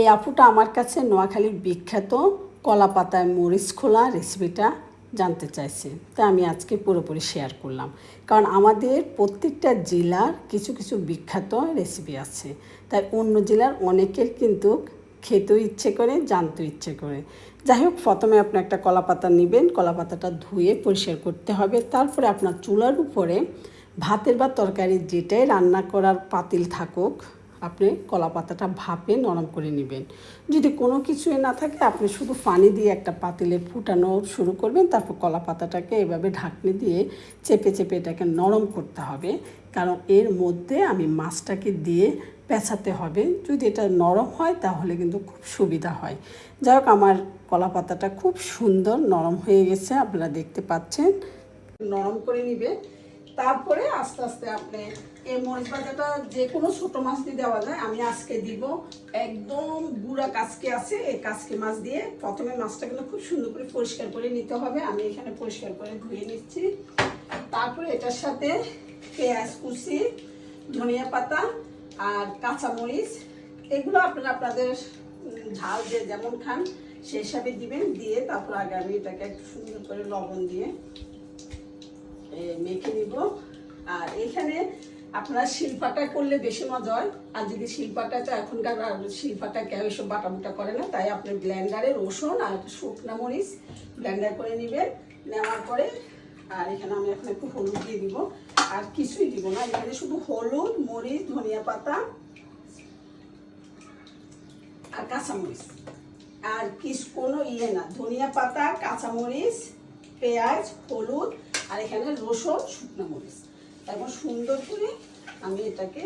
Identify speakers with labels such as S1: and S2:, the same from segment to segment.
S1: এই আপুটা আমার কাছে নোয়াখালীর বিখ্যাত কলা পাতায় মরিচ খোলা রেসিপিটা জানতে চাইছে। তা আমি আজকে পুরোপুরি শেয়ার করলাম। কারণ আমাদের প্রত্যেকটা জেলার কিছু কিছু বিখ্যাত রেসিপি আছে। তাই অন্য জেলার অনেকের কিন্তু খেতেও ইচ্ছে করে, জানতেও ইচ্ছে করে। যাই হোক, প্রথমে আপনি একটা কলা পাতা নেবেন। কলা পাতাটা ধুয়ে পরিষ্কার করতে হবে। তারপরে আপনার চুলার উপরে ভাতের বা তরকারি যেটাই রান্না করার পাতিল থাকুক আপনি কলা পাতাটা ভাপে নরম করে নেবেন। যদি কোনো কিছুই না থাকে, আপনি শুধু পানি দিয়ে একটা পাতিলে ফুটানো শুরু করবেন, তারপর কলা পাতাটাকে এভাবে ঢাকনি দিয়ে চেপে চেপে এটাকে নরম করতে হবে। কারণ এর মধ্যে আমি মাছটাকে দিয়ে পেঁচাতে হবে। যদি এটা নরম হয়, তাহলে কিন্তু খুব সুবিধা হয়। যাই হোক, আমার কলা পাতাটা খুব সুন্দর নরম হয়ে গেছে, আপনারা দেখতে পাচ্ছেন। নরম করে নিবে। তারপরে আস্তে আস্তে আপনি এই মরিচ ভাজাটা যে কোনো ছোটো মাছ দিয়ে দেওয়া যায়, আমি আজকে দিব। একদম গুঁড়া কাচকে আছে, এই কাচকে মাছ দিয়ে প্রথমে মাছটা কিন্তু খুব সুন্দর করে পরিষ্কার করে নিতে হবে। আমি এখানে পরিষ্কার করে ধুয়ে নিচ্ছি। তারপরে এটার সাথে পেঁয়াজ কুচি, ধনিয়া পাতা আর কাঁচামরিচ, এগুলো আপনারা আপনাদের ঝাল যে যেমন খান সেই হিসাবে দিবেন। দিয়ে তারপর আগে আমি এটাকে একটু সুন্দর করে লবণ দিয়ে মেখে নিব। আর এখানে আপনারা শিলপাটা করলে বেশি মজা হয়। আর যদি শিলপাটা তো এখনকার শিলপাটা কেউ এসব বাটাবুটা করে না, তাই আপনি ব্লেন্ডারে রসুন আর শুকনো মরিচ ব্লেন্ডার করে নেবেন। নেওয়ার পরে, আর এখানে আমি এখন একটু হলুদ দিয়ে দিব। আর কিছুই দিব না, এখানে শুধু হলুদ, মরিচ, ধনিয়া পাতা আর কাঁচামরিচ। আর কিছু কোনো ইয়ে না, ধনিয়া পাতা, কাঁচামরিচ, পেঁয়াজ, হলুদ আর এখানে রসুন, শুকনো মরিচ। তারপর সুন্দর করে আমি এটাকে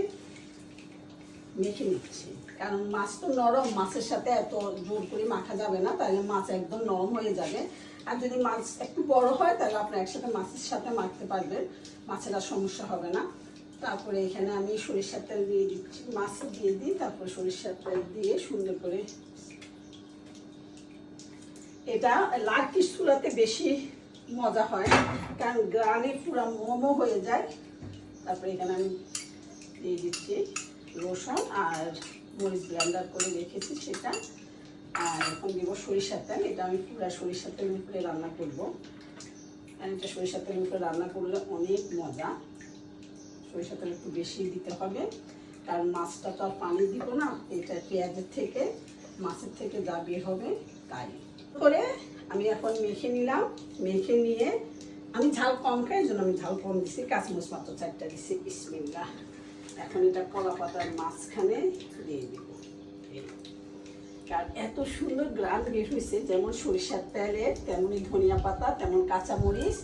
S1: মেখে নিচ্ছি। কারণ মাছ তো নরম, মাছের সাথে এত জোর করে মাখা যাবে না, তাহলে মাছ একদম নরম হয়ে যাবে। আর যদি মাছ একটু বড় হয়, তাহলে আপনি একসাথে মাছের সাথে মাখতে পারবেন, মাছের আর সমস্যা হবে না। তারপরে এখানে আমি সরিষার তেল দিয়ে দিচ্ছি, মাছ দিয়ে দিই, তারপরে সরিষার তেল দিয়ে সুন্দর করে এটা লার্কির চুলাতে বেশি মজা হয়। কারণ গ্রানে পুরো মোমো হয়ে যায়। তারপরে এখানে আমি দিয়ে দিচ্ছি রসুন আর মরিচ ব্লেন্ডার করে রেখেছি সেটা। আর এখন দিব সরিষার তেল। এটা আমি পুরো সরিষার তেলের উপরে রান্না করব। কারণ এটা সরিষার তেলের উপরে রান্না করলে অনেক মজা। সরিষার তেল একটু বেশি দিতে হবে। কারণ মাছটা তো আর পানি দিব না। এটা পেঁয়াজের থেকে, মাছের থেকে যা বের হবে তাই। করে আমি এখন মেখে নিলাম, মেখে নিয়ে আমি ঝাল কম খাই জন্য আমি ঝাল কম দিছি কাঁচামচ মাত্র চারটা দিছি বিসমিল্লা এখন এটা কলা পাতার মাঝখানে দিয়ে দিব। আর এত সুন্দর গ্রান বের হয়েছে, যেমন সরিষার তেলে, তেমনই ধনিয়া পাতা, তেমন কাঁচামরিচ,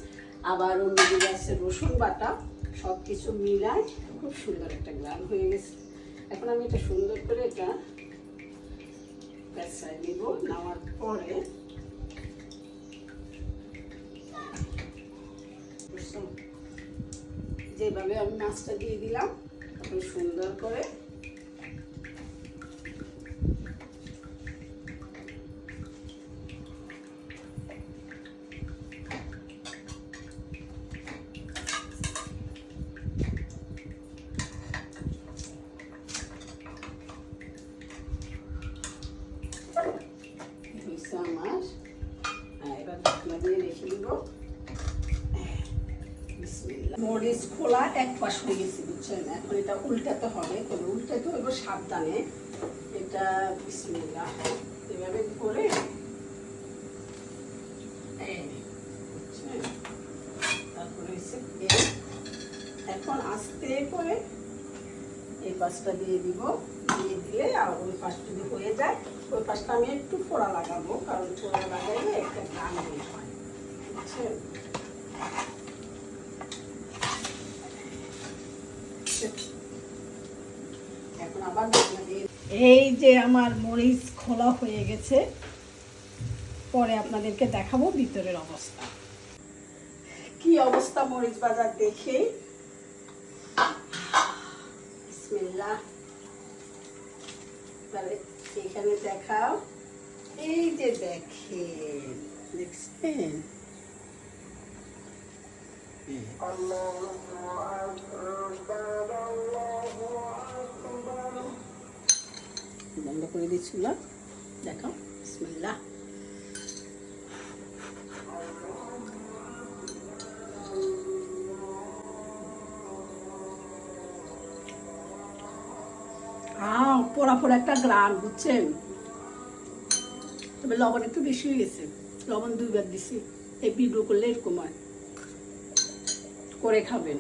S1: আবার অন্যদিকে আছে রসুন বাটা সব কিছু মিলায় খুব সুন্দর একটা গ্রান হয়ে গেছে এখন আমি এটা সুন্দর করে এটা নিব, নেওয়ার পরে যেভাবে আমি মাছটা দিয়ে দিলাম খুব সুন্দর করে হয়েছে আমার হ্যাঁ, এবার ঢাকনা দিয়ে রেখে দিব মরিচ খোলা, এক পাশ হয়ে গেছে, বুঝছেন? এখন এটা উল্টাতে হবে, তবে উল্টাতে হবে সাবধানে। এটা বিসমিল্লা এভাবে করে এখন আস্তে করে এই পাশটা দিয়ে দিব, দিয়ে দিলে আর ওই পাশ যদি হয়ে যায়, ওই পাশটা আমি একটু ফোড়া লাগাবো, কারণ ফোড়া লাগাইলে একটা গান হয়, বুঝছেন? আবার এই যে আমার মরিচ খোলা হয়ে গেছে পরে আপনাদেরকে দেখাবো ভিতরের অবস্থা। কি অবস্থা মরিচ বাজার দেখে? তাহলে এখানে দেখাও। এই যে দেখেন দেখছেন? বন্ধ করে দিচ্ছিল। দেখো পোড়া পোড়া একটা গ্রান, বুঝছেন? তবে লবণ একটু বেশি হয়ে গেছে। লবণ দুইবার দিছি, এই ভিডিও করলে এরকম হয়। করে খাবেন।